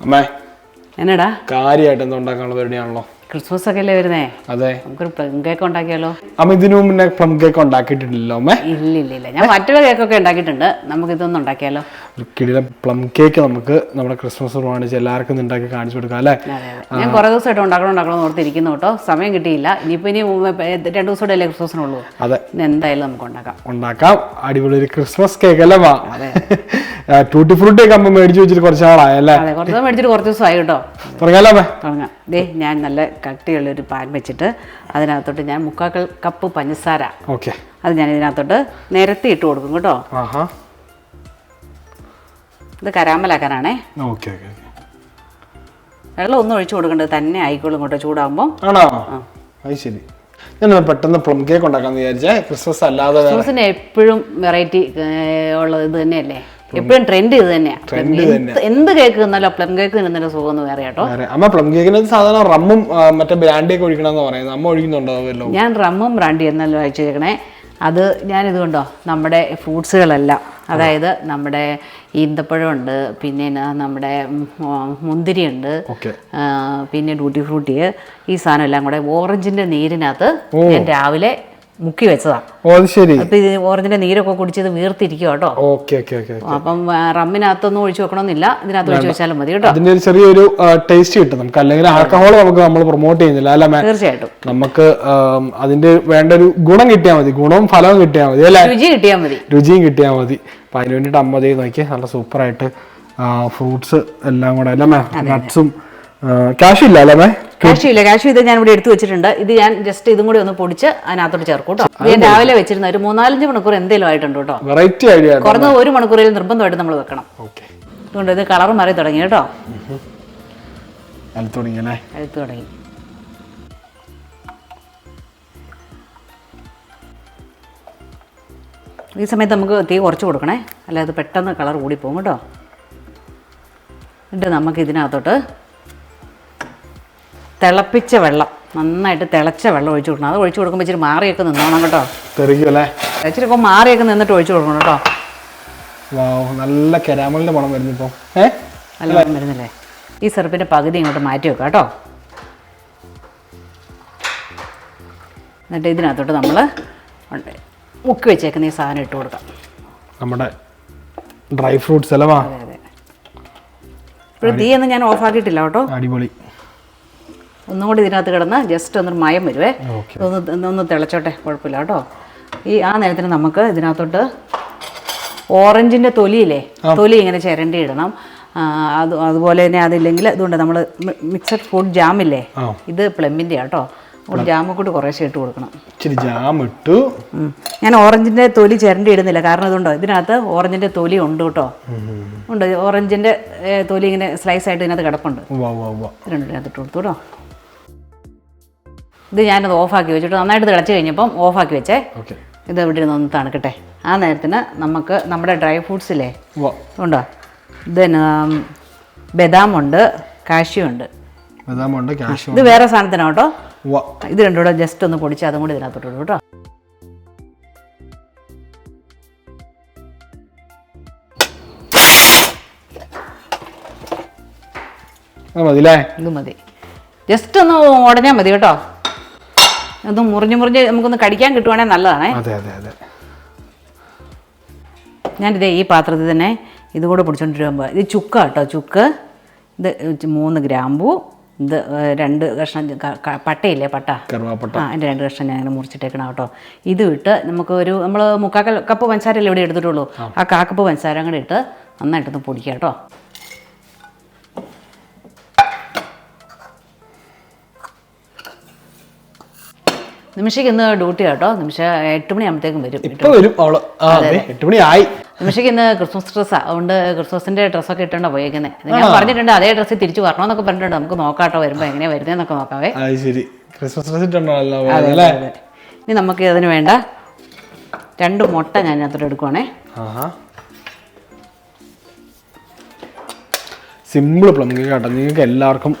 അമ്മേ എന്നടാ? കാര്യമായിട്ട് എന്താ ഉണ്ടാക്കാനുള്ള പരിപാടിയാണല്ലോ? ക്രിസ്മസ് ഒക്കെ അല്ലേ വരുന്നേ? അതെ. നമുക്കൊരു പ്ലം കേക്ക് ഉണ്ടാക്കിയാലോ? അമ്മ ഇതിനു മുന്നേ പ്ലം കേക്ക് ഉണ്ടാക്കിയിട്ടില്ലല്ലോ അമ്മേ. ഇല്ല ഇല്ല ഇല്ല ഞാൻ മറ്റുള്ള കേക്കൊക്കെ ഉണ്ടാക്കിയിട്ടുണ്ട്. നമുക്ക് ഇതൊന്നും ഉണ്ടാക്കിയാലോ? ഒരു കിടിലം പ്ലം കേക്ക് നമുക്ക് നമ്മുടെ ക്രിസ്മസ് പ്രമാണിച്ച് എല്ലാവർക്കും ഉണ്ടാക്കി കാണിച്ചു കൊടുക്കാം അല്ലേ? അതെ അതെ. ഞാൻ കുറേ ദിവസമായിട്ട് ഉണ്ടാക്കണം ഉണ്ടാക്കണം ഓർത്തിരിക്കുന്നു കേട്ടോ. സമയം കിട്ടിയില്ല. ഇനിയിപ്പോൾ ഇനി രണ്ട് ദിവസം കൂടെ അല്ലേ ക്രിസ്മസിനുള്ളൂ? അതെ. എന്തായാലും നമുക്ക് ഉണ്ടാക്കാം. ഉണ്ടാക്കാം. അടിപൊളി ഒരു ക്രിസ്മസ് കേക്ക് അല്ലേ വാ ടൂട്ടി ഫ്രൂട്ടി ഒക്കെ അമ്മ മേടിച്ചു വെച്ചിട്ട് കുറച്ച് നാളായല്ലേ അതെ കുറച്ച് മേടിച്ചിട്ട് കുറച്ച് ദിവസമായി കേട്ടോ. തുടങ്ങാലോ അമ്മേ? തുടങ്ങാം. ദേ ഞാൻ നല്ല കട്ടിയുള്ള ഒരു പാൻ വെച്ചിട്ട് അതിനകത്തോട്ട് ഞാൻ മുക്കാക്കൾ കപ്പ് പഞ്ചസാര ഓക്കെ. അത് ഞാൻ ഇതിനകത്തോട്ട് നിരത്തി ഇട്ട് കൊടുക്കും കേട്ടോ. ഇത് കരാമലാക്കാനാണേ. ഓക്കെ ഓക്കെ വെള്ളം ഒന്നും ഒഴിച്ചു കൊടുക്കേണ്ടത് തന്നെ ആയിക്കോളും കേട്ടോ ചൂടാകുമ്പോൾ ആണോ? അത് ശരി. ഞാൻ പെട്ടെന്ന് പ്ലം കേക്ക് ഉണ്ടാക്കാന്ന് വിചാരിച്ചേ. ക്രിസ്മസ് അല്ലാതെ ക്രിസ്മസിന് എപ്പോഴും വെറൈറ്റി ഉള്ളത് ഇത് തന്നെയല്ലേ? എപ്പോഴും ട്രെൻഡ് ഇത് തന്നെയാണ് എന്ത് കേക്ക് തിന്നാലോ പ്ലം കേക്ക് തിന്നുന്നതിന്റെ സുഖം എന്ന് വേറെ കേട്ടോ. അമ്മ പ്ലം കേക്കിന് സാധാരണ റമ്മും മറ്റേ ബ്രാൻഡി ഒക്കെ ഒഴിക്കണമെന്ന് പറയുന്നത്. അമ്മ ഒഴിക്കുന്നുണ്ടോ ഞാൻ റമ്മും ബ്രാൻഡി എന്നല്ലോ അയച്ചേക്കണേ അത് ഞാൻ കണ്ടോ? നമ്മുടെ ഫ്രൂട്ട്സുകളെല്ലാം അതായത് നമ്മുടെ ഈന്തപ്പഴമുണ്ട് പിന്നെ നമ്മുടെ മുന്തിരി ഉണ്ട് മുന്തിരിയുണ്ട് പിന്നെ ഡ്യൂട്ടി ഫ്രൂട്ടി ഈ സാധനം എല്ലാം കൂടെ ഓറഞ്ചിന്റെ നീരിനകത്ത് ഞാൻ രാവിലെ മുക്കി വെച്ചതാണ് ഓ അത് ശരി. അപ്പൊ ഇത് ഓറഞ്ചിന്റെ നീരൊക്കെ കുടിച്ചത് വീർത്തിരിക്കും കേട്ടോ. ഓക്കെ ഓക്കെ ഓക്കെ അപ്പം റമ്മിനകത്തൊന്നും ഒഴിച്ചു വെക്കണമെന്നില്ല. ഇതിനകത്ത് ഒഴിച്ചു വെച്ചാലും മതി കേട്ടോ. അതിന്റെ ഒരു ചെറിയൊരു ടേസ്റ്റ് കിട്ടും നമുക്ക്. അല്ലെങ്കിൽ ആൽക്കഹോൾ നമുക്ക് നമ്മൾ പ്രൊമോട്ട് ചെയ്യുന്നില്ല. അല്ല തീർച്ചയായിട്ടും. നമുക്ക് അതിന്റെ വേണ്ട ഒരു ഗുണം കിട്ടിയാൽ മതി. ഗുണവും ഫലവും കിട്ടിയാൽ മതി അല്ലേ? രുചി കിട്ടിയാൽ മതി. രുചിയും കിട്ടിയാൽ മതി. അപ്പൊ അതിന് വേണ്ടിയിട്ട് അമ്മ ദേ നോക്കി നല്ല സൂപ്പറായിട്ട് ഫ്രൂട്ട്സ് എല്ലാം കൂടെ അല്ലേ നട്ട്സും ക്യാഷ് ഇല്ല അല്ലേ കാഷ്യൂ ഇല്ല കാഷ്യൂ ഇത് ഞാൻ ഇവിടെ എടുത്തു വെച്ചിട്ടുണ്ട്. ഇത് ഞാൻ ജസ്റ്റ് ഇതും കൂടി ഒന്ന് പൊടിച്ച് അതിനകത്തോട്ട് ചേർക്കും കേട്ടോ ഞാൻ രാവിലെ വെച്ചിരുന്ന ഒരു മൂന്നാലഞ്ച് മണിക്കൂർ എന്തെങ്കിലും ആയിട്ടുണ്ട് കേട്ടോ വെറൈറ്റി ഐഡിയ കുറഞ്ഞ ഒരു മണിക്കൂറിൽ നിർബന്ധമായിട്ട് നമ്മൾ വെക്കണം. അതുകൊണ്ട് ഇത് കളർ മാറി തുടങ്ങി കേട്ടോ തുടങ്ങി ഈ സമയത്ത് നമുക്ക് തീ കുറച്ച് കൊടുക്കണേ. അല്ലാതെ പെട്ടെന്ന് കളർ കൂടി പോകും കേട്ടോ എന്നിട്ട് നമുക്ക് ഇതിനകത്തോട്ട് തിളപ്പിച്ച വെള്ളം നന്നായിട്ട് തിളച്ച വെള്ളം ഒഴിച്ചു കൊടുക്കണം. അത് ഒഴിച്ചു കൊടുക്കുമ്പോൾ ഇച്ചിരി മാറിയൊക്കെ നിന്നോണം കേട്ടോ. തെറിക്കും അല്ലേ ഇച്ചിരി ഒക്കെ മാറിയൊക്കെ നിന്നിട്ട് ഒഴിച്ചു കൊടുക്കണം കേട്ടോ. നല്ല കരാമലിന്റെ മണം വരുന്നു ഇപ്പോൾ നല്ല മണം വരുന്നില്ലേ? ഈ സിറപ്പിന്റെ പകുതി ഇങ്ങോട്ട് മാറ്റി വെക്കാം കേട്ടോ. എന്നിട്ട് ഇതിനകത്തോട്ട് നമ്മൾ മുക്കി വെച്ചേക്കുന്ന ഈ സാധനം ഇട്ട് കൊടുക്കാം. നമ്മുടെ ഡ്രൈ ഫ്രൂട്ട്സ് അതെ അതെ. ഇപ്പോൾ തീയൊന്നും ഞാൻ ഓഫാക്കിയിട്ടില്ല കേട്ടോ. അടിപൊളി. ഒന്നും കൂടി ഇതിനകത്ത് കിടന്ന് ജസ്റ്റ് ഒന്ന് മയം വരുവേ. ഒന്ന് ഒന്ന് തിളച്ചോട്ടെ കുഴപ്പമില്ല കേട്ടോ. ഈ ആ നേരത്തിന് നമുക്ക് ഇതിനകത്തോട്ട് ഓറഞ്ചിന്റെ തൊലിയില്ലേ തൊലി ഇങ്ങനെ ചിരണ്ടി ഇടണം. അത് അതുപോലെ തന്നെ അതില്ലെങ്കിൽ അതുകൊണ്ട് നമ്മൾ മിക്സഡ് ഫ്രൂട്ട് ജാമില്ലേ ഇല്ലേ ഇത് പ്ലമ്മിന്റെ ആട്ടോ ജാമൊക്കെ ജാമ കൂടി കുറേശ്ശെ ഇട്ട് കൊടുക്കണം. ഇച്ചിരി ജാം ഇട്ടു. ഞാൻ ഓറഞ്ചിന്റെ തൊലി ചിരണ്ടി ഇടുന്നില്ല കാരണം ഇതുണ്ടോ ഇതിനകത്ത് ഓറഞ്ചിന്റെ തൊലി ഉണ്ട് കേട്ടോ. ഉണ്ട് ഓറഞ്ചിന്റെ തൊലി ഇങ്ങനെ സ്ലൈസ് ആയിട്ട് ഇതിനകത്ത് കിടപ്പുണ്ട്. ഇതിനകത്ത് ഇട്ട് കൊടുത്തു കേട്ടോ. ഇത് ഞാനത് ഓഫാക്കി വെച്ചിട്ട് നന്നായിട്ട് തിളച്ച് കഴിഞ്ഞപ്പം ഓഫാക്കി വെച്ചേ. ഇത് ഇവിടെ ഇരുന്ന് ഒന്ന് തണുക്കട്ടെ. ആ നേരത്തിന് നമുക്ക് നമ്മുടെ ഡ്രൈ ഫ്രൂട്ട്സില്ലേ? ഉണ്ടോ? ഇത് ബദാമുണ്ട് കാഷ്യൂ ഉണ്ട് ബദാമുണ്ട് ഇത് വേറെ സാധനത്തിനാണ് കേട്ടോ? ഇത് രണ്ടും കൂടെ ജസ്റ്റ് ഒന്ന് പൊടിച്ച് അതും കൂടി ഇതിനകത്തോട്ട് കേട്ടോ. ഇത് മതി. ജസ്റ്റ് ഒന്ന് ഉടഞ്ഞാൽ മതി കേട്ടോ. ഒന്ന് മുറിഞ്ഞ് മുറിഞ്ഞ് നമുക്കൊന്ന് കടിക്കാൻ കിട്ടുവാണെങ്കിൽ നല്ലതാണേ. അതെ അതെ അതെ. ഞാനിത് ഈ പാത്രത്തിൽ തന്നെ ഇതുകൂടെ കൂടെ പിടിച്ചോണ്ട് വരുമ്പോൾ ഇത് ചുക്ക കേട്ടോ ചുക്ക്. ഇത് മൂന്ന് ഗ്രാമ്പു ഇത് രണ്ട് കഷ്ണം പട്ടയില്ലേ പട്ട? കറുവാപ്പട്ട. ആ എന്റെ രണ്ട് കഷ്ണം ഞാൻ അങ്ങനെ മുറിച്ചിട്ടേക്കണം കേട്ടോ. ഇത് ഇട്ട് നമുക്ക് ഒരു നമ്മൾ മുക്കാൽ കപ്പ് പഞ്ചസാരല്ലേ ഇവിടെ എടുത്തിട്ടുള്ളൂ. ആ. കാക്കപ്പ് പഞ്ചസാര കൂടെ ഇട്ട് നന്നായിട്ടൊന്ന് പൊടിക്കാം കേട്ടോ. നിമിഷയ്ക്ക് ഇന്ന് ഡ്യൂട്ടി കേട്ടോ നിമിഷ എട്ട് മണിയാകുമ്പോഴത്തേക്കും വരും വരും. അവൾ എട്ട് മണി ആയി നിമിഷയ്ക്ക് ഇന്ന് ക്രിസ്മസ് ഡ്രസ്സാണ് അതുകൊണ്ട് ക്രിസ്മസിന്റെ ഡ്രസ്സൊക്കെ ഇട്ടുണ്ടോ പോയേക്കുന്നത് ഞാൻ പറഞ്ഞിട്ടുണ്ട് അതേ ഡ്രസ്സ് തിരിച്ചു വരണമെന്നൊക്കെ പറഞ്ഞിട്ടുണ്ട്. നമുക്ക് നോക്കാട്ടോ വരുമ്പോൾ എങ്ങനെയാണ് വരുന്നതെന്നൊക്കെ നോക്കാവേ. ശരി. ക്രിസ്മസ് ഡ്രസ് ഇട്ടുണ്ടല്ലോ അതെ, അല്ലേ? ഇനി നമുക്ക് അതിന് വേണ്ട രണ്ട് മുട്ട ഞാൻ അതിനകത്തോട്ട് എടുക്കുവാണേ സിമ്പിൾ പ്ലം. കേക്ക് കേട്ടോ നിങ്ങൾക്ക് എല്ലാവർക്കും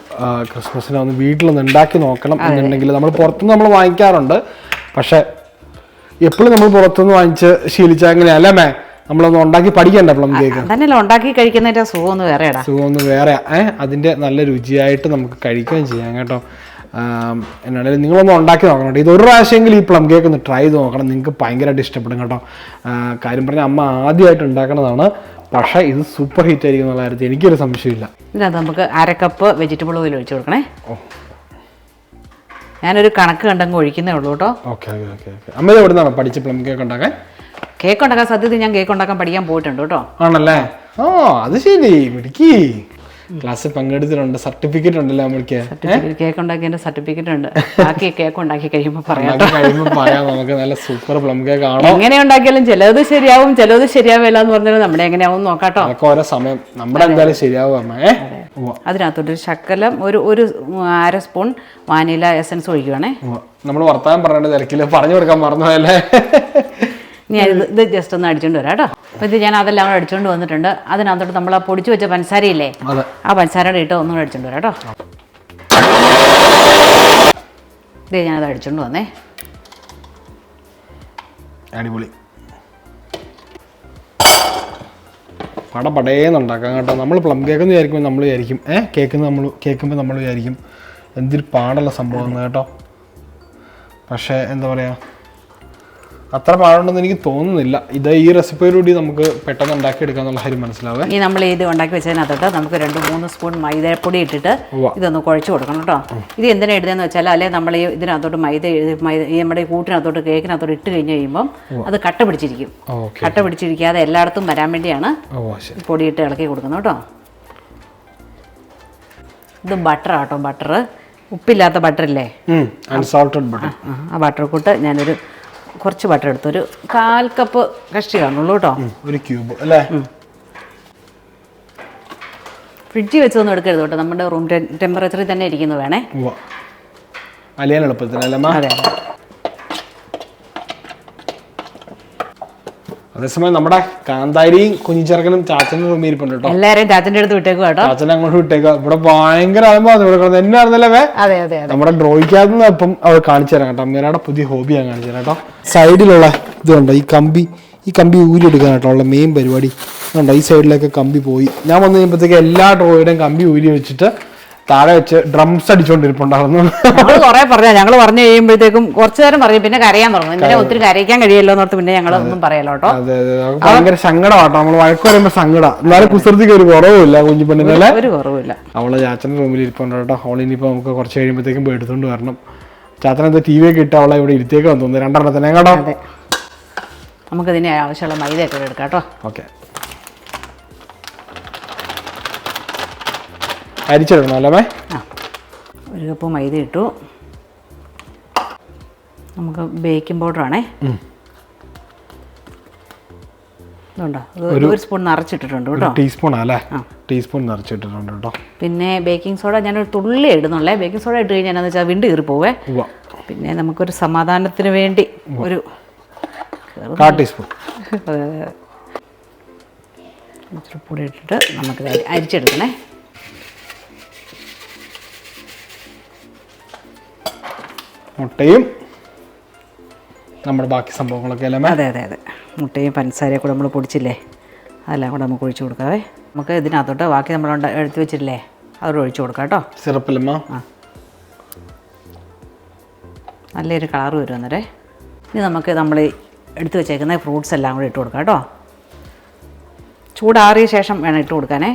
ക്രിസ്മസിന് ഒന്ന് വീട്ടിലൊന്ന് ഉണ്ടാക്കി നോക്കണം എന്നുണ്ടെങ്കിൽ നമ്മൾ പുറത്തുനിന്ന് നമ്മൾ വാങ്ങിക്കാറുണ്ട്. പക്ഷെ എപ്പോഴും നമ്മൾ പുറത്തുനിന്ന് വാങ്ങിച്ച് ശീലിച്ച അങ്ങനെയല്ല മേ? നമ്മളൊന്ന് ഉണ്ടാക്കി പഠിക്കണ്ട പ്ലം കേക്ക്? അതന്നെയല്ല ഉണ്ടാക്കി കഴിക്കുന്നതിന്റെ സുഖമൊന്നും വേറെയാടാ. സുഖമൊന്ന് വേറെ ഏഹ് അതിന്റെ നല്ല രുചിയായിട്ട് നമുക്ക് കഴിക്കുകയും ചെയ്യാം കേട്ടോ. എന്നാണെങ്കിലും നിങ്ങളൊന്ന് ഉണ്ടാക്കി നോക്കണം കേട്ടോ. ഇത് ഒരു പ്രാവശ്യമെങ്കിലും ഈ പ്ലം കേക്ക് ഒന്ന് ട്രൈ ചെയ്ത് നോക്കണം. നിങ്ങൾക്ക് ഭയങ്കരമായിട്ട് ഇഷ്ടപ്പെടും കേട്ടോ. കാര്യം പറഞ്ഞാൽ അമ്മ ആദ്യമായിട്ട് ഉണ്ടാക്കണതാണ് പക്ഷേ ഇത് സൂപ്പർ ഹിറ്റ് ആയിരിക്കും എന്നുള്ള കാര്യത്തിൽ എനിക്കൊരു സംശയമില്ല ഇതിനകത്ത് നമുക്ക് അര കപ്പ് വെജിറ്റബിൾ ഓയിൽ ഒഴിച്ചു കൊടുക്കണേ. ഞാനൊരു കണക്ക് കണ്ടങ്ങ് ഒഴിക്കുന്നേ ഉള്ളൂ കേട്ടോ. ഓക്കെ ഓക്കെ ഓക്കെ ഓക്കെ അമ്മ എവിടെ നിന്നാണ് പഠിച്ച് പ്ലം കേക്ക് ഉണ്ടാക്കാൻ? കേക്ക് ഉണ്ടാക്കാൻ സത്യത്തിൽ ഞാൻ കേക്ക് ഉണ്ടാക്കാൻ പഠിക്കാൻ പോയിട്ടുണ്ട് കേട്ടോ. ആണല്ലേ? ഓ അത് ശരി. മിടുക്കി. ക്ലാസ്സിൽ പങ്കെടുത്തിട്ടുണ്ട്. സർട്ടിഫിക്കറ്റ് ഉണ്ടല്ലോ നമ്മൾക്ക്. കേക്ക് ഉണ്ടാക്കിയതിന്റെ സർട്ടിഫിക്കറ്റ് ഉണ്ട്. ബാക്കി കേക്ക് ഉണ്ടാക്കി കഴിയുമ്പോൾ പറയാം കഴിയുമ്പോൾ പറയാം. നമുക്ക് നല്ല സൂപ്പർ പ്ലം കേക്ക് ആണോ? എങ്ങനെ ഉണ്ടാക്കിയാലും ചിലത് ശരിയാവും ചിലത് ശരിയാവില്ല എന്ന് പറഞ്ഞാൽ നമ്മുടെ എങ്ങനെയാവും നോക്കാട്ടോ ഓരോ സമയം. നമ്മുടെ എന്തായാലും ശരിയാവും അമ്മേ. ഒരു ശക്കലം ഒരു ഒരു അര സ്പൂൺ വാനില എസൻസ് ഒഴിക്കുവാണേ. നമ്മൾ വർത്തമാനം പറയേണ്ട തിരക്കില്ല പറഞ്ഞു കൊടുക്കാൻ മറന്നതല്ലേ ഞാൻ ഇത് ജസ്റ്റ് ഒന്ന് അടിച്ചോണ്ട് വരാം കേട്ടോ. അപ്പോൾ ഇത് ഞാൻ അതെല്ലാം കൂടെ അടിച്ചോണ്ട് വന്നിട്ടുണ്ട്. അതിനകത്തോട്ട് നമ്മൾ ആ പൊടിച്ചു വെച്ച പഞ്ചസാരയില്ലേ ആ പഞ്ചസാരയുടെ ഇട്ട് ഒന്നും കൂടെ അടിച്ചോണ്ട് വരാം കേട്ടോ. ഇതേ ഞാനത് അടിച്ചോണ്ട് വന്നേ. അടിപൊളി. പട കേട്ടോ. നമ്മൾ പ്ലം കേക്ക് എന്ന് വിചാരിക്കുമ്പോൾ നമ്മൾ വിചാരിക്കും. ഏഹ് കേക്ക് നമ്മൾ കേൾക്കുമ്പോൾ നമ്മൾ വിചാരിക്കും. എന്തൊരു പാടുള്ള സംഭവം കേട്ടോ. പക്ഷേ എന്താ പറയുക അത്ര പാടുണ്ടെന്ന് എനിക്ക് തോന്നുന്നില്ല. ഇത് ഈ റെസിപ്പിയിലൂടെ നമുക്ക് പെട്ടെന്ന് ഉണ്ടാക്കിയെടുക്കുക എന്നുള്ള കാര്യം മനസ്സിലാവേ? ഇനി നമ്മൾ ഇത് ഉണ്ടാക്കി വെച്ചതിനകത്തോട്ട് നമുക്ക് രണ്ട് മൂന്ന് സ്പൂൺ മൈദപ്പൊടി ഇട്ടിട്ട് ഇതൊന്ന് കുഴച്ച് കൊടുക്കണം കേട്ടോ ഇത് എന്തിനാ ഇടുന്നതെന്ന് വെച്ചാൽ അല്ലെ നമ്മൾ ഈ ഇതിനകത്തോട്ട് മൈദ ഈ നമ്മുടെ കൂട്ടിനകത്തോട്ട് കേക്കിനകത്തോട്ട് ഇട്ട് കഴിഞ്ഞ് കഴിയുമ്പം അത് കട്ട പിടിച്ചിരിക്കും. കട്ട പിടിച്ചിരിക്കാതെ എല്ലായിടത്തും വരാൻ വേണ്ടിയാണ് പൊടി ഇട്ട് പൊടിയിട്ട് ഇളക്കി കൊടുക്കുന്നത് കേട്ടോ ഇത് ബട്ടർ ആട്ടോ ബട്ടർ ഉപ്പില്ലാത്ത ബട്ടറില്ലേ അൺസോൾട്ടഡ് ബട്ടർ ആ ബട്ടർ കൂട്ട് ഞാനൊരു കുറച്ച് ബട്ടർ എടുത്തു ഒരു കാൽ കപ്പ് കഷ്ടി കാണുള്ളൂ കേട്ടോ. ഒരു ക്യൂബ് അല്ലേ? ഫ്രിഡ്ജിൽ വെച്ചൊന്നും എടുക്കരുത് കേട്ടോ നമ്മുടെ റൂം ടെമ്പറേച്ചറിൽ തന്നെ ഇരിക്കുന്നത് വേണേ. അലിയാൻ എളുപ്പത്തിനല്ലേ അതെ. അതേസമയം നമ്മുടെ കാന്താരിയും കുഞ്ഞിച്ചെറുക്കനും ചാച്ചനും റൂമിൽ ഇരിപ്പുണ്ട് കേട്ടോ. എല്ലാരും ചാച്ചന്റെ അടുത്ത് വിട്ടേക്കും കേട്ടോ. ചാച്ചൻ അങ്ങോട്ട് വിട്ടേക്കുക ഇവിടെ ഭയങ്കര അനുഭവം ഇവിടെ കിടന്നത് എന്നെ അറിഞ്ഞല്ലേ അതെ അതെ നമ്മുടെ ഡ്രോയിക്കകത്ത് ഇപ്പം അവർ കാണിച്ചു തരാം കേട്ടോ. അമ്മേനയുടെ പുതിയ ഹോബി ഞാൻ കാണിച്ചു തരാം കേട്ടോ. സൈഡിലുള്ള ഇതുണ്ടോ? ഈ കമ്പി ഈ കമ്പി ഊരി എടുക്കാൻ കേട്ടോ ഉള്ള മെയിൻ പരിപാടി. ഉണ്ടോ ഈ സൈഡിലേക്ക് കമ്പി പോയി. ഞാൻ വന്നു കഴിയുമ്പോഴത്തേക്ക് എല്ലാ ഡ്രോയുടെയും കമ്പി ഊരി വെച്ചിട്ട് താഴെ വെച്ച് ഡ്രംസ് അടിച്ചോണ്ടിരിപ്പുണ്ടായിരുന്നു ഞങ്ങൾ കുറെ ഞങ്ങൾ ഞങ്ങൾ പറഞ്ഞു കഴിയുമ്പോഴത്തേക്കും കുറച്ചു നേരം പറഞ്ഞു പിന്നെ കരയാൻ തുടങ്ങും. ഇന്നലെ ഒത്തിരി കരയിക്കാൻ കഴിയല്ലോ എന്നോർത്ത് പിന്നെ ഞങ്ങൾ ഒന്നും പറയല്ലോ കേട്ടോ. അതെ അതെ. നമുക്ക് ഭയങ്കര സങ്കടമാട്ടോ. നമ്മൾ വഴക്ക് പറയുമ്പോ സങ്കടം. എന്നാലും കുസൃതിക്ക് ഒരു കുറവില്ല കുഞ്ഞിപ്പെണ്ണിനല്ലേ ഒരു കുറവില്ല അവൾ ചാച്ചന്റെ റൂമിൽ ഇരിപ്പുണ്ട് കേട്ടോ. അവളിനിപ്പോൾ നമുക്ക് കുറച്ച് കഴിയുമ്പോഴത്തേക്കും പോയി എടുത്തുകൊണ്ട് വരണം. ചാത്തന എന്താ ടി വി ഒക്കെ ഇട്ട് അവളെ ഇവിടെ ഇരുത്തേക്കാന്ന് തോന്നുന്നു. രണ്ടെണ്ണത്തിനെ കേട്ടോ അതെ. നമുക്കിതിന് ആവശ്യമുള്ള മൈദ ഒക്കെ എടുക്കാം കേട്ടോ. ഓക്കെ. അരിച്ചിടണം അല്ലേ? ആ. ഒരു കപ്പ് മൈദ ഇട്ടു. നമുക്ക് ബേക്കിംഗ് പൗഡർ ആണേ. ഇതുണ്ടോ? ഇത് ഒരു സ്പൂൺ നിറച്ചിട്ടിട്ടുണ്ട് കേട്ടോ. ടീസ്പൂൺ അല്ലേ? ടീസ്പൂൺ നിറച്ചിട്ടിട്ടുണ്ട് കേട്ടോ. പിന്നെ ബേക്കിംഗ് സോഡ ഞാനൊരു തുള്ളി ഇടുന്നുള്ളേ. ബേക്കിംഗ് സോഡ ഇട്ട് കഴിഞ്ഞാൽ എന്താ വെച്ചാൽ വിണ്ട് കീറി പോവേ. പിന്നെ നമുക്കൊരു സമാധാനത്തിന് വേണ്ടി ഒരു ടീസ്പൂൺ. ഇച്ചിരി പൊടി ഇട്ടിട്ട് നമുക്കിത് അരിച്ചെടുക്കണേ. മുട്ടയും നമ്മുടെ ബാക്കി സംഭവങ്ങളൊക്കെ അല്ലേ അതെ അതെ അതെ. മുട്ടയും പഞ്ചസാരയും കൂടെ നമ്മൾ പൊടിച്ചില്ലേ? അതെല്ലാം കൂടെ നമുക്ക് ഒഴിച്ചു കൊടുക്കാവേ നമുക്ക് ഇതിനകത്തോട്ട് ബാക്കി നമ്മൾ എടുത്ത് വെച്ചിട്ടില്ലേ? അതോടെ ഒഴിച്ചു കൊടുക്കാം കേട്ടോ. സിറപ്പില്ലമ്മ നല്ലൊരു കളർ വരും അന്നേരേ. ഇനി നമുക്ക് നമ്മൾ എടുത്തു വെച്ചേക്കുന്ന ഫ്രൂട്ട്സ് എല്ലാം കൂടെ ഇട്ട് കൊടുക്കാം കേട്ടോ. ചൂടാറിയ ശേഷം വേണം ഇട്ട് കൊടുക്കാനേ.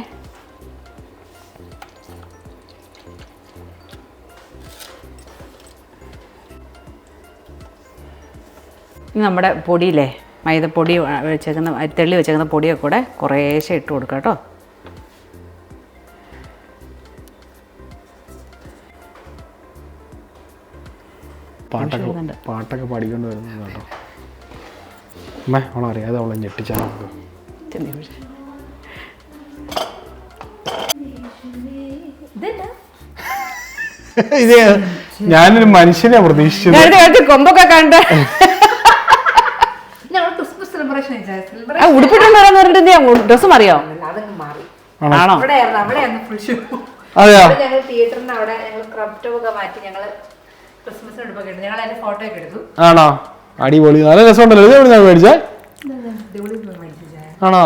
ഇനി നമ്മുടെ പൊടിയില്ലേ? മൈദപ്പൊടി വെച്ചേക്കുന്ന അരിത്തള്ളി വെച്ചേക്കുന്ന പൊടിയൊക്കെ കൂടെ കുറേശ്ശെ ഇട്ട് കൊടുക്കാം കേട്ടോ. പാട്ടൊക്കെ പാട്ടൊക്കെ പാടിക്കൊണ്ട് വരുന്നത് കേട്ടോ. അമ്മേ അവളറിയാതെ അവളെ ഞെട്ടിച്ചാൽ നമുക്ക്. ഇത് ഞാനൊരു മനുഷ്യനെ പ്രതീക്ഷിച്ചു കൊമ്പൊക്കെ കണ്ട് ഞങ്ങൾ ക്രിസ്മസ് സെലിബ്രേഷൻ സെലിബ്രേഷൻ ആ ഉടുപ്പിട്ടുണ്ട് വരാന്ന് പറഞ്ഞിട്ട് ഡ്രസ്സ് മാറിയോ? അതങ്ങ് മാറി. ആണോ? അവിടെയായിരുന്നു ഫുൾ ഷൂ അതെയോ? ഞങ്ങൾ തിയേറ്ററിന് അവിടെ ഞങ്ങൾ ക്രബ് ടോപ്പ് ഒക്കെ മാറ്റി ഞങ്ങൾ ക്രിസ്മസിന് ഉടുപ്പൊക്കെ എടുത്തു ഞങ്ങൾ അതിന്റെ ഫോട്ടോ ഒക്കെ എടുത്തു. ആണോ? അടിപൊളി. നല്ല രസമുണ്ടല്ലോ. ഇത് മേടിച്ചേ? ആണോ?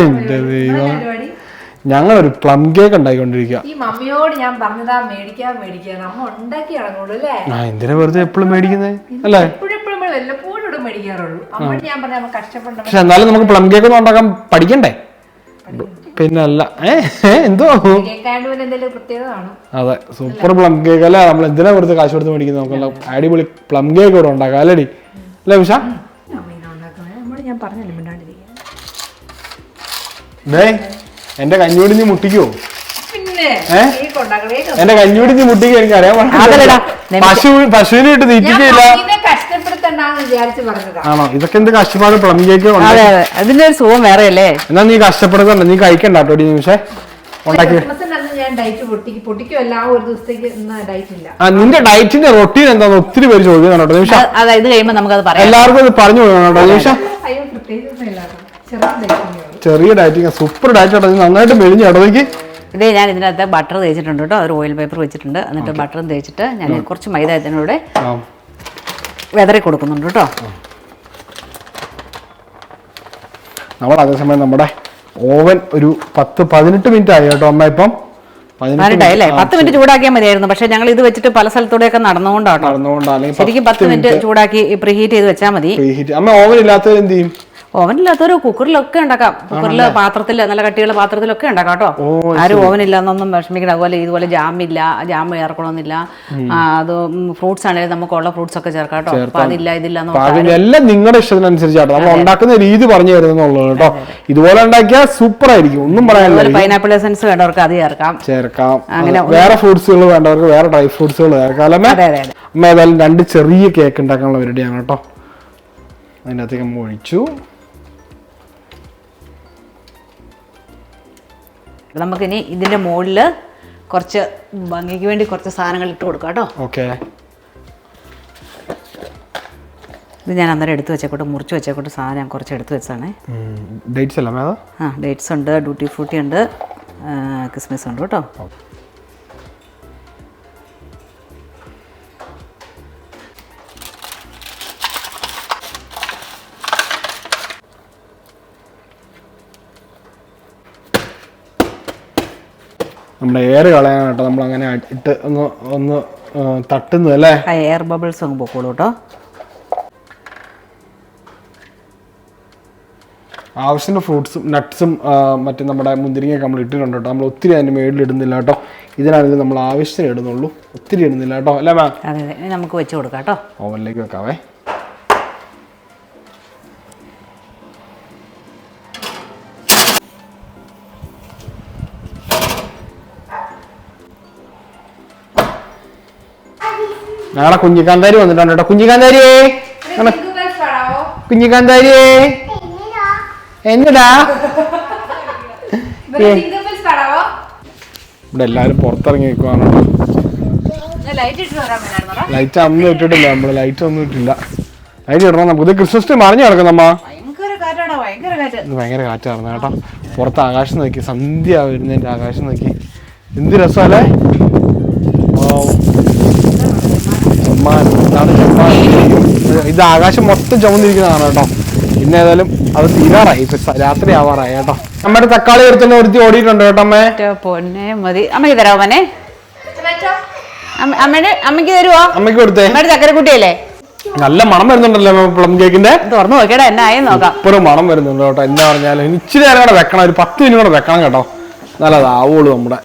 എന്റെ ദൈവം. ഞങ്ങളൊരു പ്ലം കേക്ക് ഉണ്ടാക്കിക്കൊണ്ടിരിക്കുക ഈ മമ്മിയോട് ഞാൻ പറഞ്ഞതാ മേടിക്കാൻ മേടിക്കാൻ നമ്മ ഉണ്ടാക്കി ഇറങ്ങുള്ളൂ അല്ലേ? ആ എന്തിനാ വെറുതെ എപ്പോഴും മേടിക്കുന്നത് അല്ലേ? എപ്പോഴും എപ്പോഴും മേടിക്കാറുള്ളൂ. അമ്മയോട് ഞാൻ പറഞ്ഞ നമുക്ക് കഷ്ടപ്പെടണം പക്ഷെ എന്നാലും നമുക്ക് പ്ലം കേക്ക് ഒന്നും ഉണ്ടാക്കാൻ പഠിക്കണ്ടേ? പിന്നെ അല്ല എന്തോ കേൾക്കാണ്ട് പിന്നെ എന്തെങ്കിലും പ്രത്യേകത കാണും. അതെ സൂപ്പർ പ്ലം കേക്ക് അല്ലേ? നമ്മൾ എന്തിനാ വെറുതെ കാശ് കൊടുത്ത് മേടിക്കുന്നത്? നമുക്ക് അടിപൊളി പ്ലം കേക്ക് ഇവിടെ ഉണ്ടാക്കാം. അല്ലേടി അല്ലേ ഉഷ? ഞാൻ പറഞ്ഞല്ലോ എന്റെ കഞ്ഞൂടി നീ മുട്ടിക്കോ? എന്റെ കഞ്ഞൂടി നീ മുട്ടിക്കോ? എനിക്ക് അറിയാൻ അതല്ലെടാ, നിനക്ക് പശു പശുവിനെ ഇട്ട് ഞാൻ ആണോ? ഇതൊക്കെ എന്ത് കഷ്ടപ്പാട് പ്ലം കേക്ക് അതെ അതെ. അതിന്റെ ഒരു സുഖം വേറെ അല്ലേ എന്നാ നീ കഷ്ടപ്പെടുന്നുണ്ട്. നീ കഴിക്കണ്ട കേട്ടോ നിമിഷേ. ഉണ്ടാക്കി. ആ ഒരു ദിവസത്തേക്ക് ഇന്ന് ഡയറ്റ് ഇല്ല. ആ നിന്റെ ഡയറ്റിന്റെ റൊട്ടീൻ എന്താന്ന് ഒത്തിരി പേര് ചോദിക്കുന്നുണ്ട് കേട്ടോ നിമിഷം. അതായത് കഴിയുമ്പോ നമുക്കത് പറയാം. എല്ലാവർക്കും ഇത് പറഞ്ഞു കൊടുക്കണം കേട്ടോ നിമിഷം. ചെറിയ ഡയറ്റിംഗ് ചെറിയ ഡയറ്റിങ് സൂപ്പർ ഡയറ്റ് കേട്ടോ നീ നന്നായിട്ട് മെലിഞ്ഞു കേട്ടോ എനിക്ക് ഇതേ ഞാൻ ഇതിനകത്ത് ബട്ടർ തേച്ചിട്ടുണ്ട് കേട്ടോ. ഒരു ഓയിൽ പേപ്പർ വെച്ചിട്ടുണ്ട്. എന്നിട്ട് ബട്ടറും തേച്ചിട്ട് ഞാൻ കുറച്ച് മൈദ ഇതിനൂടെ ആ. വെതറി കൊടുക്കുന്നുണ്ട് കേട്ടോ. നമ്മൾ അതേസമയം നമ്മുടെ ഓവൻ ഒരു പത്ത് പതിനെട്ട് മിനിറ്റ് ആയി കേട്ടോ അമ്മ ഇപ്പം. അല്ലേ പത്ത് മിനിറ്റ് ചൂടാക്കിയാൽ മതിയായിരുന്നു. പക്ഷെ ഞങ്ങൾ ഇത് വെച്ചിട്ട് പല സ്ഥലത്തൂടെയൊക്കെ നടന്നുകൊണ്ടാട്ടോ. നടന്നുകൊണ്ട് അല്ലെങ്കിൽ ശരിക്കും പത്ത് മിനിറ്റ് ചൂടാക്കി പ്രീഹീറ്റ് ചെയ്ത് വെച്ചാൽ മതി. അമ്മ ഓവൻ ഇല്ലാത്തത് എന്ത് ചെയ്യും? ഓവനില്ലാത്തൊരു കുക്കറിലൊക്കെ ഉണ്ടാക്കാം. കുക്കറിൽ പാത്രത്തിൽ നല്ല കട്ടിയുള്ള പാത്രത്തിലൊക്കെ ഉണ്ടാക്കാം കേട്ടോ. ആരും ഓവൻ ഇല്ലെന്നൊന്നും വിഷമിക്കണം അതുപോലെ ഇതുപോലെ ജാമില്ല ജാം ചേർക്കണമെന്നില്ല. അത് ഫ്രൂട്ട്സ് ആണെങ്കിലും നമുക്കുള്ള ഫ്രൂട്ട്സ് ഒക്കെ ചേർക്കാം കേട്ടോ. അപ്പൊ അതില്ല ഇതില്ല എല്ലാം നിങ്ങളുടെ ഇഷ്ടത്തിനനുസരിച്ചാട്ടോ നമ്മൾ ഉണ്ടാക്കുന്ന രീതി പറഞ്ഞു തരുന്നുള്ളൂ കേട്ടോ. ഇതുപോലെ ഉണ്ടാക്കിയാൽ സൂപ്പർ ആയിരിക്കും. ഒന്നും പറയാനില്ല. പൈനാപ്പിൾ എസൻസ് വേണ്ടവർക്ക് അത് ചേർക്കാം. ചേർക്കാം. അങ്ങനെ വേറെ ഫ്രൂട്ട്സുകൾ വേണ്ടവർക്ക് വേറെ ഡ്രൈ ഫ്രൂട്ട്സുകൾ ചേർക്കാം. അല്ലേ അമ്മേ? ഏതായാലും രണ്ട് ചെറിയ കേക്ക് ഉണ്ടാക്കാനുള്ള പരിപാടിയാണ് കേട്ടോ. അതിനകത്തേക്ക് അമ്മ ഒഴിച്ചു. നമുക്കിനി ഇതിന്റെ മുകളിൽ കുറച്ച് ഭംഗിക്ക് വേണ്ടി കുറച്ച് സാധനങ്ങൾ ഇട്ട് കൊടുക്കാം കേട്ടോ. ഓക്കെ. ഇത് ഞാൻ അന്നേരം എടുത്ത് വെച്ചേക്കോട്ടെ മുറിച്ച് വെച്ചേക്കോട്ടെ സാധനം ഞാൻ കുറച്ച് എടുത്ത് വെച്ചാണേ ഡേറ്റ്സ് അല്ല ആ ഡേറ്റ്സ് ഉണ്ട് ഡ്യൂട്ടി ഫ്രൂട്ടി ഉണ്ട് ക്രിസ്മസ് ഉണ്ട് കേട്ടോ. നമ്മുടെ എയർ കളയാൻ കേട്ടോ നമ്മൾ അങ്ങനെ ഇട്ട് ഒന്ന് ഒന്ന് തട്ടുന്നു അല്ലേ? ആ എയർ ബബിൾസ് അങ്ങ് പൊക്കോളൂ കേട്ടോ. ആവശ്യത്തിന് ഫ്രൂട്ട്സും നട്ട്സും മറ്റും നമ്മുടെ മുന്തിരിങ്ങയൊക്കെ നമ്മൾ ഇട്ടിട്ടുണ്ട് കേട്ടോ. നമ്മൾ ഒത്തിരി അതിന്റെ മേളിൽ ഇടുന്നില്ല കേട്ടോ. ഇതിനാണെങ്കിൽ നമ്മൾ ആവശ്യത്തിന് ഇടുന്നുള്ളൂ. ഒത്തിരി ഇടുന്നില്ല കേട്ടോ. അല്ലേ മാം അതെ അതെ. ഇനി നമുക്ക് വെച്ച് കൊടുക്കാം കേട്ടോ. ഓവനിലേക്ക് വെക്കാവേ. ഞങ്ങളെ കുഞ്ഞിക്കാന്താരി വന്നിട്ടുണ്ട് കേട്ടോ. കുഞ്ഞിക്കാന്താരിയേ കുഞ്ഞിക്കാന്താരിയേ. എന്നടാ? ഇവിടെ എല്ലാരും പുറത്തിറങ്ങി നിൽക്കുവാണ് ലൈറ്റ് അന്ന് ഇട്ടിട്ടില്ല നമ്മൾ ലൈറ്റ് ഒന്നും ഇട്ടില്ല. ലൈറ്റ് ഇടണം നമുക്ക്? ഇത് ക്രിസ്മസ് ട്രീ മറിഞ്ഞു കിടക്കുന്നമ്മ ഭയങ്കര കാറ്റായിരുന്നു കേട്ടോ. പുറത്ത് ആകാശം നോക്കി സന്ധ്യ വരുന്നതിന്റെ ആകാശം നോക്കി. എന്ത് രസമല്ലേ? Wow. ചെമ്മാനം ഇതാണ് ചെമ്മാനം ഇത് ആകാശം മൊത്തം ചുമന്നിരിക്കുന്നതാണ് കേട്ടോ. പിന്നെ ഏതായാലും അത് തീരാറായി. രാത്രി ആവാറായി കേട്ടോ. നമ്മുടെ തക്കാളി ഒരുത്തന്നെ ഒരുത്തി ഓടിയിട്ടുണ്ട് കേട്ടോ അമ്മേ. പൊന്നെ മതി. അമ്മയ്ക്ക് തരാമോ മോനെ അമ്മ- അമ്മയുടെ അമ്മയ്ക്ക് തരുവോ? അമ്മയ്ക്ക് കൊടുത്തേ. അമ്മയുടെ ചക്കരക്കുട്ടിയല്ലേ? നല്ല മണം വരുന്നുണ്ടല്ലോ പ്ലം കേക്കിന്റെ. തുറന്നു നോക്കിയടാ എന്നാ ആയി നോക്കാം. ഇപ്പോഴും മണം വരുന്നുണ്ട് കേട്ടോ. എന്താ പറഞ്ഞാലും ഇച്ചിരി നേരം കൂടെ വെക്കണം. ഒരു പത്ത് മിനിറ്റ് കൂടെ വെക്കണം കേട്ടോ. നല്ലതാവുള്ളൂ നമ്മുടെ.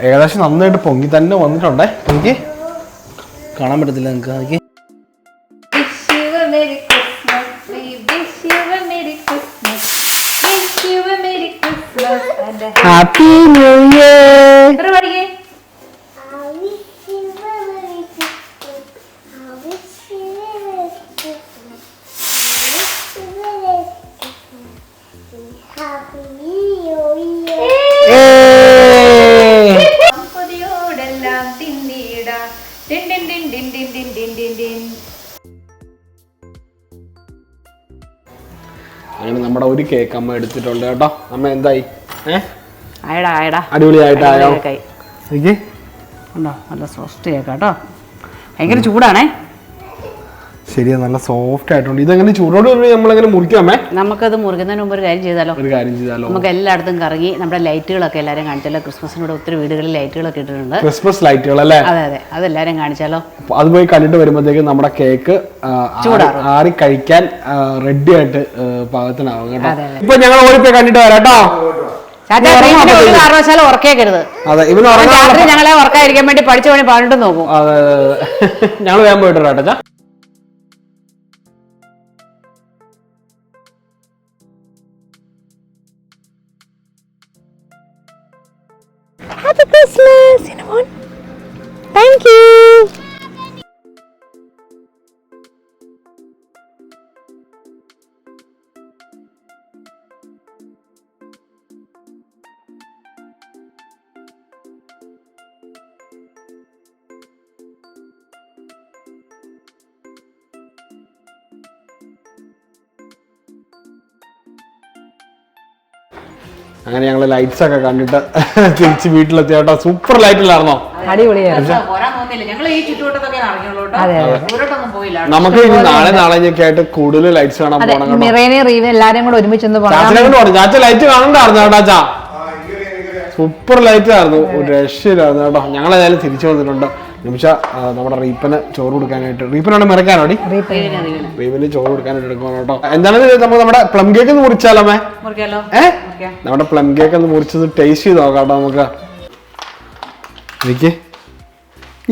ഏകദേശം നന്നായിട്ട് പൊങ്ങി തന്നെ വന്നിട്ടുണ്ടേ. എനിക്ക് കാണാൻ പറ്റത്തില്ല നിങ്ങൾക്ക് അതൊക്കെ. ഹാപ്പി ന്യൂ കേക്ക് അമ്മ എടുത്തിട്ടുണ്ട് കേട്ടോ. അമ്മ എന്തായി? അടിപൊളിയായിട്ടോ ആയടാ ആയടാ. അടിപൊളിയായിട്ടായോ? നല്ല സോഫ്റ്റ് കേക്കാട്ടോ. ഭയങ്കര ചൂടാണേ. ശരിയാ നല്ല സോഫ്റ്റ് ആയിട്ടുണ്ട്. ഇതെങ്ങനെ ചൂടോട് കൂടി നമ്മളെങ്ങനെ മുറിക്കാമേ? നമുക്കത് മുറിക്കുന്നതിന് മുമ്പ് ഒരു കാര്യം ചെയ്താലോ? ഒരു കാര്യം ചെയ്താലോ? നമുക്ക് എല്ലായിടത്തും കറങ്ങി നമ്മുടെ ലൈറ്റുകളൊക്കെ എല്ലാവരും കാണിച്ചാലോ? ക്രിസ്മസിനോട് ഒത്തിരി വീടുകളിൽ ലൈറ്റുകളൊക്കെ ഇട്ടിട്ടുണ്ട്. ക്രിസ്മസ് ലൈറ്റുകൾ അല്ലേ? അതെ അതെ. അതെല്ലാവരും കാണിച്ചാലോ? അത് പോയി കണ്ടിട്ട് വരുമ്പോഴത്തേക്ക് നമ്മുടെ കേക്ക് ആറി- കഴിക്കാൻ റെഡി ആയിട്ട് പാകത്തിനാവും കേട്ടോ. ഇപ്പൊ ഞങ്ങൾ ഓടിപ്പോയി കണ്ടിട്ട് വരാട്ടോ കാരണവശാലും ഉറക്കേക്കരുത് രാത്രി ഞങ്ങളെ ഉറക്കാതിരിക്കാൻ വേണ്ടി പഠിച്ചു പണി പാടിട്ട് നോക്കും ഞങ്ങൾ വേഗം പോയിട്ട് Happy Christmas, Cinnamon. അങ്ങനെ ഞങ്ങൾ ലൈറ്റ്സ് ഒക്കെ കണ്ടിട്ട് തിരിച്ച് വീട്ടിലെത്തിയോട്ടോ സൂപ്പർ ലൈറ്റിലായിരുന്നോ നമുക്ക് ഇനി നാളെ നാളെയൊക്കെ ആയിട്ട് കൂടുതൽ ലൈറ്റ്സ് കാണാൻ പോകണം എല്ലാരും കൂടെ ഒരുമിച്ച് ചാച്ച ലൈറ്റ് കാണണ്ടായിരുന്നു കേട്ടോ ചാ. സൂപ്പർ ലൈറ്റ് ആയിരുന്നു. ഒരു രക്ഷയിലായിരുന്നു കേട്ടോ. ഞങ്ങൾ ഏതായാലും തിരിച്ചു വന്നിട്ടുണ്ട്. നിമിഷ നമ്മുടെ റീപ്പന് ചോറ് കൊടുക്കാനായിട്ട്. റീപ്പനോട് മിറക്കാനോടി റീപ്പന് ചോറ് കൊടുക്കാനായിട്ട് എടുക്കണം കേട്ടോ. എന്താണ് ഇത്? നമുക്ക് നമ്മുടെ പ്ലം കേക്ക് ഒന്ന് മുറിച്ചാലോ മേ? ഏ? നമ്മുടെ പ്ലം കേക്ക് ഒന്ന് മുറിച്ചത് ടേസ്റ്റ് ചെയ്ത് നോക്കാം കേട്ടോ നമുക്ക്. എനിക്ക്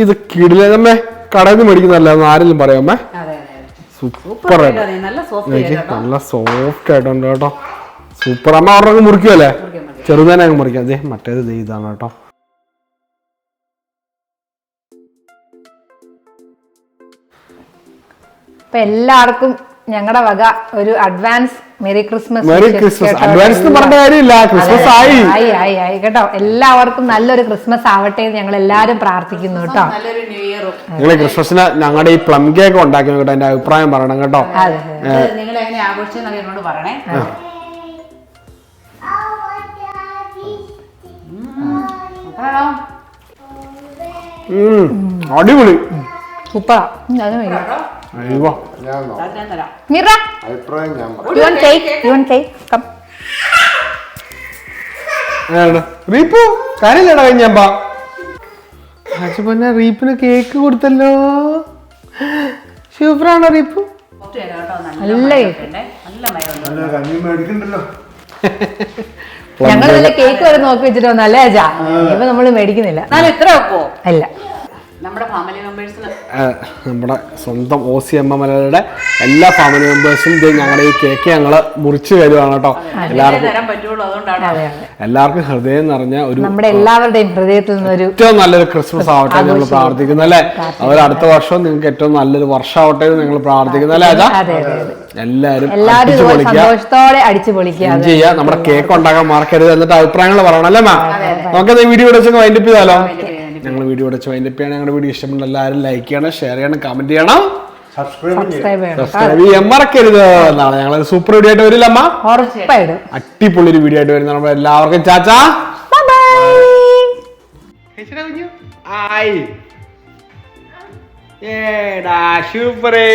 ഇത് കിടിലമ്മേ കടയിൽ നിന്ന് മേടിക്കുന്നതല്ല ആരെങ്കിലും പറയാമേ സൂപ്പർ ആയിട്ട് നല്ല സോഫ്റ്റ് എനിക്ക് നല്ല സോഫ്റ്റ് ആയിട്ടുണ്ട് കേട്ടോ. സൂപ്പർ അമ്മ അവരുടെ മുറിക്കുമല്ലേ ചെറുതേനെ അങ്ങ് മുറിക്കാം. അതെ മറ്റേത് ഇതാണ് കേട്ടോ. അപ്പൊ എല്ലാവർക്കും ഞങ്ങളുടെ വക ഒരു advance merry Christmas merry Christmas advance എന്ന് പറഞ്ഞ കാര്യമില്ല ക്രിസ്മസ് ആയി ആയി ആയി ആയി കേട്ടോ എല്ലാവർക്കും നല്ലൊരു ക്രിസ്മസ് ആവട്ടെ എന്ന് ഞങ്ങൾ എല്ലാവരും പ്രാർത്ഥിക്കുന്നു കേട്ടോ നല്ലൊരു ന്യൂ ഇയറും നിങ്ങൾ ക്രിസ്മസിന് ഞങ്ങളുടെ ഈ പ്ലം കേക്ക് ഉണ്ടാക്കി കേട്ടോ എന്റെ അഭിപ്രായം പറയണം കേട്ടോ അതെ നിങ്ങൾ എങ്ങനെ ആഘോഷിച്ചെന്നൊക്കെ എന്നോട് പറയണേ അപ്പോഴോ ഉം, അടിപൊളി സൂപ്പറാ ഞാൻ അയ്യോ. ഞാൻ തരാം മിറ. അഭിപ്രായം ഞാൻ പറയാം. You want cake you want cake come? റീപ്പു കാര്യമില്ലടാ കഴിഞ്ഞാ പിന്നെ റീപ്പിന് കേക്ക് കൊടുത്തല്ലോ. സൂപ്പറാണോ റീപ്പു? കേട്ടോ നല്ല നല്ല ഉണ്ടേ. നല്ല മയമുണ്ട് അല്ല, കഞ്ഞി മേടിക്കണ്ടല്ലോ. ഞങ്ങൾ നല്ല കേക്ക് വരെ നോക്കി വെച്ചിട്ട് വന്നല്ലേ അജാ? ഇപ്പൊ നമ്മൾ മേടിക്കുന്നില്ല. എന്നാലും ഇത്ര വെക്കുവോ? അല്ല. നമ്മുടെ ഫാമിലി മെമ്പേഴ്സിന് നമ്മുടെ സ്വന്തം O C M M L എല്ലാ ഫാമിലി മെമ്പേഴ്സും ഇത് ഞങ്ങളുടെ ഈ കേക്ക് ഞങ്ങൾ മുറിച്ച് തരുവാണ് കേട്ടോ. എല്ലാവർക്കും എല്ലാവർക്കും ഹൃദയം നിറഞ്ഞ ഒരു നമ്മുടെ എല്ലാവരുടെയും ഹൃദയത്തിൽ നിന്നൊരു ഏറ്റവും നല്ലൊരു ക്രിസ്മസ് ആവട്ടെ എന്ന് ഞങ്ങൾ പ്രാർത്ഥിക്കുന്നു അല്ലേ? അവർ അടുത്ത വർഷം നിങ്ങൾക്ക് ഏറ്റവും നല്ലൊരു വർഷമാവട്ടെ എന്ന് ഞങ്ങൾ പ്രാർത്ഥിക്കുന്നു അല്ലേ അതാ? എല്ലാവരും സന്തോഷത്തോടെ അടിച്ചു പൊളിക്കുക. നമ്മുടെ കേക്ക് ഉണ്ടാക്കാൻ മറക്കരുത് എന്നിട്ട് അഭിപ്രായങ്ങൾ പറയണം അല്ലേ മാം? നമുക്ക് വീഡിയോ വൈൻഡപ്പ് ചെയ്താലോ? ഞങ്ങൾ വീഡിയോ വെച്ച് വൈൻഡപ്പ് ചെയ്യണം ഞങ്ങളുടെ വീഡിയോ ഇഷ്ടപ്പെട്ട എല്ലാവരും ലൈക്ക് ചെയ്യണം ഷെയർ ചെയ്യണം കമന്റ് ചെയ്യണം. സബ്സ്ക്രൈബ് ചെയ്യണം. സബ്സ്ക്രൈബ് ചെയ്യാൻ മറക്കരുത്. നാളെ ഞങ്ങൾ സൂപ്പർ വീഡിയോ ആയിട്ട് വരില്ല അമ്മ ഉറപ്പായിട്ടും. അടിപൊളി ഒരു വീഡിയോ ആയിട്ട് വരുന്ന നമ്മൾ എല്ലാവർക്കും ചാച്ചാ. ആയി ഏടാ സൂപ്പറേ